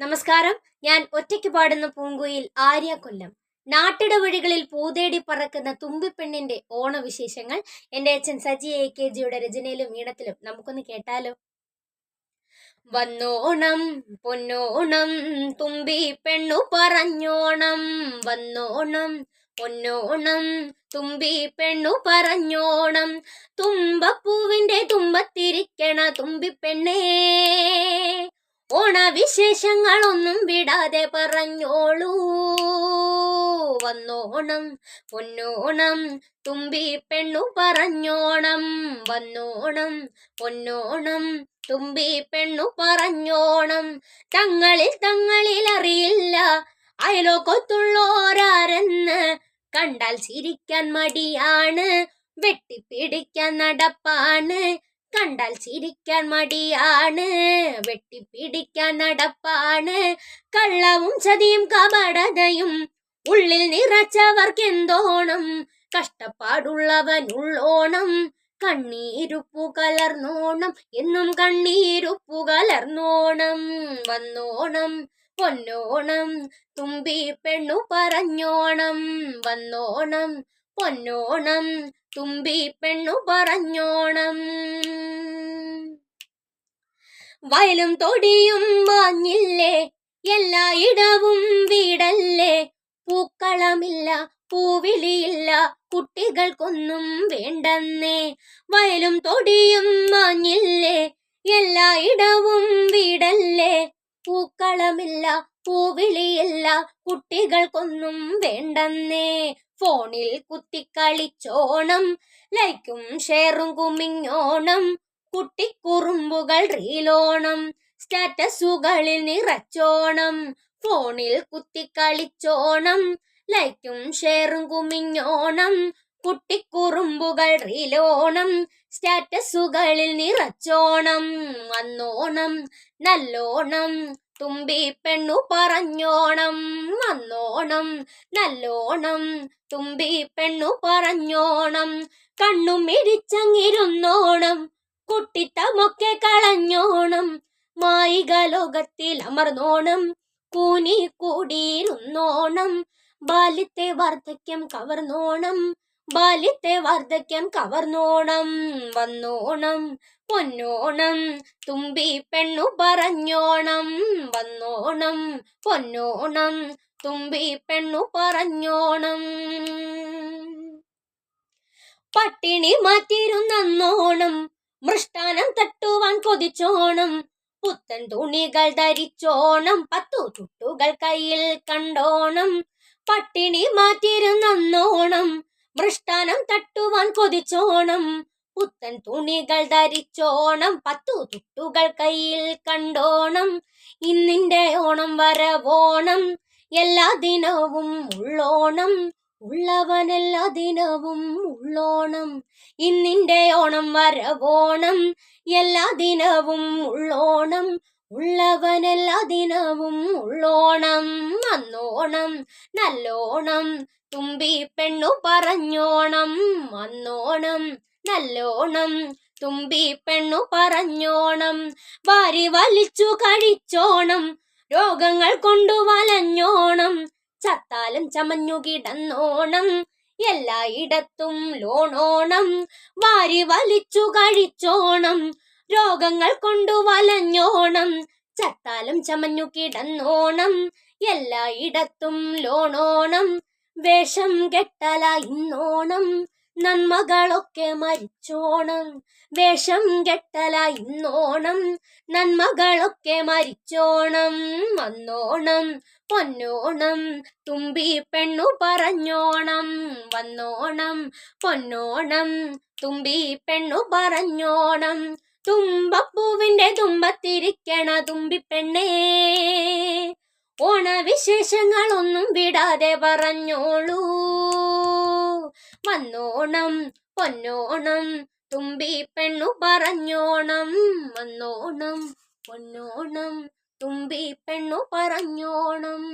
നമസ്കാരം. ഞാൻ ഒറ്റയ്ക്ക് പാടുന്ന പൂങ്കുയിൽ ആര്യ കൊല്ലം. നാട്ടിട വഴികളിൽ പൂതേടി പറക്കുന്ന തുമ്പിപ്പെണ്ണിന്റെ ഓണവിശേഷങ്ങൾ എന്റെ അച്ഛൻ സജി എ കെ ജിയുടെ രചനയിലും ഈണത്തിലും നമുക്കൊന്ന് കേട്ടാലോ? വന്നോണം പൊന്നോണം തുമ്പി പെണ്ണു പറഞ്ഞോണം. വന്നോണം പൊന്നോണം തുമ്പി പെണ്ണു പറഞ്ഞോണം. തുമ്പപ്പൂവിന്റെ തുമ്പത്തിരിക്കണ തുമ്പിപ്പെണ്ണേ. ഓണവിശേഷങ്ങളൊന്നും വിടാതെ പറഞ്ഞോളൂ. വന്നോണം പൊന്നോണം തുമ്പി പെണ്ണു പറഞ്ഞോണം. വന്നോണം പൊന്നോണം തുമ്പി പെണ്ണു പറഞ്ഞോണം. തങ്ങളിൽ തങ്ങളിൽ അറിയില്ല അയലോക്കത്തുള്ളോരാരെന്ന് കണ്ടാൽ ചിരിക്കാൻ മടിയാണ് വെട്ടിപ്പിടിക്കാൻ നടപ്പാണ്. കണ്ടാൽ ചിരിക്കാൻ മടിയാണ് വെട്ടിപ്പിടിക്കാൻ നടപ്പാണ്. കള്ളവും ചതിയും കപടതയും ഉള്ളിൽ നിറച്ചവർക്കെന്തോണം കഷ്ടപ്പാടുള്ളവനുള്ളോണം കണ്ണീരുപ്പു കലർന്നോണം. എന്നും കണ്ണീരുപ്പു കലർന്നോണം. വന്നോണം പൊന്നോണം. തുമ്പി പെണ്ണു പറഞ്ഞോണം. വന്നോണം പൊന്നോണം തുമ്പി പെണ്ണു പറഞ്ഞോണം. വയലും തൊടിയും മാഞ്ഞില്ലേ എല്ലായിടവും വീടല്ലേ. പൂക്കളമില്ല പൂവിളിയില്ല കുട്ടികൾക്കൊന്നും വേണ്ടെന്നേ. വയലും തൊടിയും മാഞ്ഞില്ലേ എല്ലായിടവും വീടല്ലേ. പൂക്കളമില്ല പൂവിളിയില്ല കുട്ടികൾക്കൊന്നും വേണ്ടെന്നേ. ഫോണിൽ കുത്തിക്കളിച്ചോണം ലൈക്കും ഷെയറും കുമിഞ്ഞോണം കുട്ടിക്കുറുമ്പുകൾ റീലോണം സ്റ്റാറ്റസുകളിൽ നിറച്ചോണം. ഫോണിൽ കുത്തിക്കളിച്ചോണം ലൈക്കും ഷെയറും കുമിഞ്ഞോണം കുട്ടിക്കുറുമ്പുകൾ റീലോണം സ്റ്റാറ്റസുകളിൽ നിറച്ചോണം. വന്നോണം നല്ലോണം തുമ്പി പെണ്ണു പറഞ്ഞോണം വന്നോണം നല്ലോണം. തുമ്പി പെണ്ണു പറഞ്ഞോണം കണ്ണും ഇടിച്ചങ്ങിരുന്നോണം. കുട്ടിത്തമൊക്കെ കളഞ്ഞോണം മായിക ലോകത്തിൽ അമർന്നോണം. കൂനി കൂടിയിരുന്നോണം ബാല്യത്തെ വാർദ്ധക്യം കവർന്നോണം. ബാല്യത്തെ വാർദ്ധക്യം കവർന്നോണം വന്നോണം പൊന്നോണം തുമ്പി പെണ്ണു പറഞ്ഞോണം വന്നോണം പൊന്നോണം തുമ്പി പെണ്ണു പറഞ്ഞോണം. പട്ടിണി മാറ്റിരുന്നോണം മൃഷ്ടാനം തട്ടുവാൻ കൊതിച്ചോണം പുത്തൻ തുണികൾ ധരിച്ചോണം പത്തു ചുട്ടുകൾ കയ്യിൽ കണ്ടോണം. പട്ടിണി മാറ്റിരുന്നോണം മൃഷ്ടാനം തട്ടുവാൻ കൊതിച്ചോണം. പുത്തൻ തുണികൾ ധരിച്ചോണം. പത്തു തുട്ടുകൾ കയ്യിൽ കണ്ടോണം. ഇന്നിന്റെ ഓണം വരവോണം. എല്ലാ ദിനവും ഉള്ളോണം. ഉള്ളവനെല്ലാ ദിനവും ഉള്ളോണം. ഇന്നിന്റെ ഓണം വരവോണം. എല്ലാ ദിനവും ഉള്ളോണം. ഉള്ളവനെല്ലാ ദിനവും ഉള്ളോണം അന്നോണം നല്ലോണം തുമ്പി പെണ്ണു പറഞ്ഞോണം അന്നോണം നല്ലോണം തുമ്പി പെണ്ണു പറഞ്ഞോണം വാരി വലിച്ചു കഴിച്ചോണം രോഗങ്ങൾ കൊണ്ടു വലഞ്ഞോണം ചത്താലും ചമഞ്ഞു കിടന്നോണം എല്ലായിടത്തും ലോണോണം വാരി വലിച്ചു കഴിച്ചോണം രോഗങ്ങൾ കൊണ്ടു വലഞ്ഞോണം. ചത്താലും ചമഞ്ഞു കിടന്നോണം. എല്ലായിടത്തും ലോണോണം. വേഷം കെട്ടല ഇന്നോണം. നന്മകളൊക്കെ മരിച്ചോണം. വേഷം കെട്ടല ഇന്നോണം. നന്മകളൊക്കെ മരിച്ചോണം. വന്നോണം. പൊന്നോണം. തുമ്പി പെണ്ണു പറഞ്ഞോണം. വന്നോണം. പൊന്നോണം. തുമ്പി പെണ്ണു പറഞ്ഞോണം. തുമ്പപ്പൂവിന്റെ തുമ്പത്തിരിക്കണ തുമ്പിപ്പെണ്ണേ. ഓണവിശേഷങ്ങളൊന്നും വിടാതെ പറഞ്ഞോളൂ. വന്നോണം പൊന്നോണം തുമ്പി പെണ്ണു പറഞ്ഞോണം. വന്നോണം പൊന്നോണം തുമ്പി പെണ്ണു പറഞ്ഞോണം.